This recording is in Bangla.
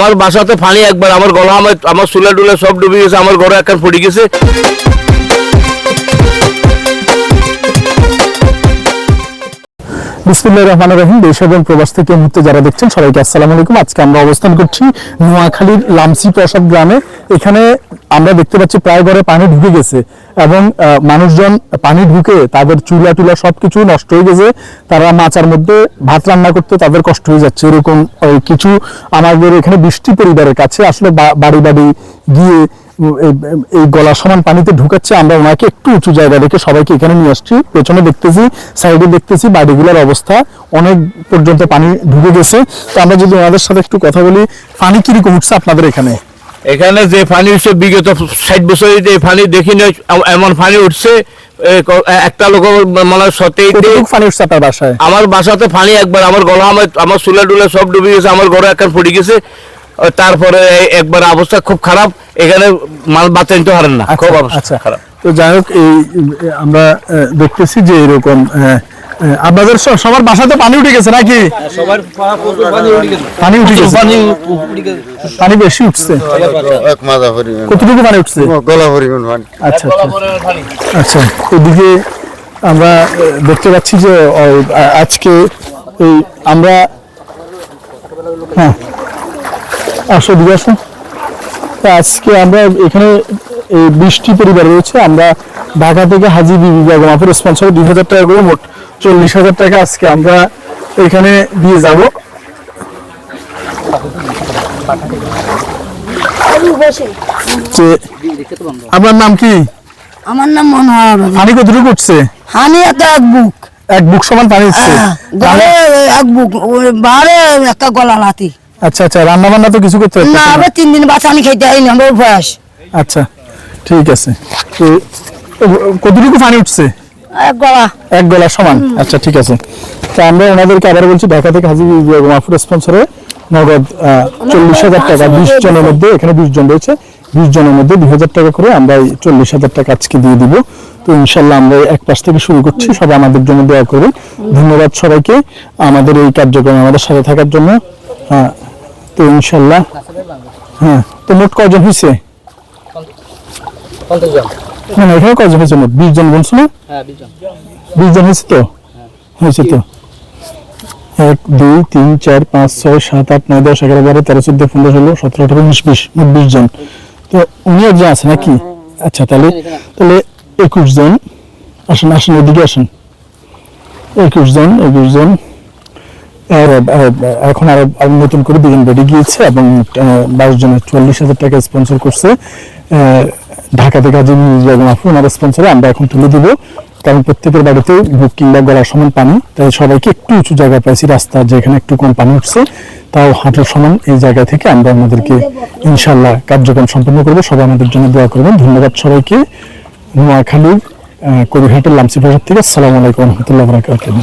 আমার বাসাতে ফানি একবার, আমার গলা, আমার আমার চুলা ডুলে সব ডুবে গেছে, আমার ঘরে একখান পড়ে গেছে। বিসমুল্লাহ রহমান রহিম, দেশ এবং প্রবাস থেকে মুহূর্তে যারা দেখছেন, সবাইকে আসসালামু আলাইকুম। আজকে আমরা অবস্থান করছি নোয়াখালীর লামসি প্রসাদ গ্রামে। এখানে আমরা দেখতে পাচ্ছি প্রায় ঘরে পানি ঢুকে গেছে এবং মানুষজন পানি ঢুকে তাদের চুলা টুলা সবকিছু নষ্ট হয়ে গেছে। তারা মাচার মধ্যে ভাত রান্না করতে তাদের কষ্ট হয়ে যাচ্ছে। এরকম কিছু আমাদের এখানে বৃষ্টি পরিবারের কাছে আসলে বাড়ি বাড়ি গিয়ে এই- এই গলা সমান পানিতে ঢুকাচ্ছে। আমরা ওনাকে একটু উঁচু জায়গা রেখে সবাইকে এখানে নিয়ে আসছি। পেছনে দেখতেছি, সাইডে দেখতেছি বাড়িগুলোর অবস্থা। অনেক পর্যন্ত পানি ঢুকে গেছে। তো আমরা যদি ওনাদের সাথে একটু কথা বলি পানি কীরকম উঠছে আপনাদের এখানে? এখানে যে পানি উঠছে বিগত ষাট বছর এই পানি দেখি না এমন পানি উঠছে একটা লোক মানে সত্যি পানি উঠছে আপনার বাসায়? আমার বাসাতে পানি একবার আমার গলা আমার আমার চুলা টুলে সব ডুবে গেছে আমার ঘরে একখান পড়ে গেছে। তারপরে একবার অবস্থা খুব খারাপ এখানে মাল বাঁচাতে নিতে পারেন না খুব আচ্ছা, অবস্থা আচ্ছা। খারাপ। তো যাই হোক এই আমরা দেখতেছি যে এরকম আপনাদের সবার বাসাতে পানি উঠে গেছে নাকি? পানি উঠে গেছে। পানি বেশি উঠছে। এক মাজা পরিমাণ কতটুকু পানি উঠছে? গলা পরিমাণ পানি। আচ্ছা আচ্ছা। আচ্ছা এদিকে আমরা দেখতে পাচ্ছি যে আজকে এই আমরা হ্যাঁ আসো দিকে আসুন। তো আজকে আমরা এখানে এই বৃষ্টি পরিবার রয়েছে আমরা ঢাকা থেকে হাজি বিবি বেগম আপুর স্পন্সর দুই হাজার টাকা করে মোট চল্লিশ হাজার টাকা আজকে আমরা এখানে দিয়ে যাব। আপনার নাম কি? আমার নাম মনোহর পানি কতটুকু উঠছে? হানি একটা এক বুক। এক বুক সমান পানি উঠছে এক বুক বারে একটা গলা লাতি আচ্ছা আচ্ছা রান্না বান্না তো কিছু করতে না আবার তিন দিন বাঁচানি খাইতে আইনি আমার বয়স আচ্ছা ঠিক আছে। তো কতটুকু পানি উঠছে? এক গলা। এক গলা সমান? আচ্ছা ঠিক আছে। তো আমরা ওনাদেরকে আবার বলছি ঢাকা থেকে হাজি মাহফুর স্পন্সরে নগদ চল্লিশ হাজার টাকা বিশ জনের মধ্যে এখানে বিশ জন রয়েছে বিশ জনের মধ্যে দুই হাজার টাকা করে আমরা এই চল্লিশ হাজার টাকা আজকে দিয়ে দিব। তো ইনশাল্লাহ আমরা এক পাশ থেকে শুরু করছি সবাই আমাদের জন্য দোয়া করবেন। ধন্যবাদ সবাইকে আমাদের এই কার্যক্রমে আমাদের সাথে থাকার জন্য। হ্যাঁ তো ইনশাল্লাহ হ্যাঁ তো মোট কজন হয়েছে? না না এখানে কজন হয়েছে? মোট বিশ জন বলছো না? বিশ জন। হয়েছে তো? হয়েছে তো? এক দুই তিন চার পাঁচ ছয় সাত আট নয় দশ এগারো বারো তেরো চোদ্দ পনেরো ষোলো সতেরো আঠারো উনিশ বিশ মোট বিশ জন। তো উনি একজন আছে নাকি? আচ্ছা তাহলে তাহলে একুশ জন। আসেন আসেন এদিকে আসেন। একুশ জন একুশ জন। এখন আরও আরও নতুন করে দুজন বেড়ে গিয়েছে এবং বাইশ জনের চল্লিশ হাজার টাকা স্পন্সর করছে। ঢাকা থেকে হাজির বেগম ওনার স্পন্সরে আমরা এখন তুলে দিব। কারণ প্রত্যেকের বাড়িতে বুক কিংবা গলার সমান পানি, তাই সবাইকে একটু উঁচু জায়গায় পাইছি, রাস্তা যেখানে একটু কম পানি উঠছে, তাও হাঁটুর সমান এই জায়গা থেকে আমরা আমাদেরকে ইনশাল্লাহ কার্যক্রম সম্পন্ন করব। সবাই আমাদের জন্য দোয়া করবেন। ধন্যবাদ সবাইকে। নোয়াখালীর কবিরহাটের লামসি প্রসাদ থেকে আসসালামু আলাইকুম রহমতুল্লাহ বরাকাতুহ।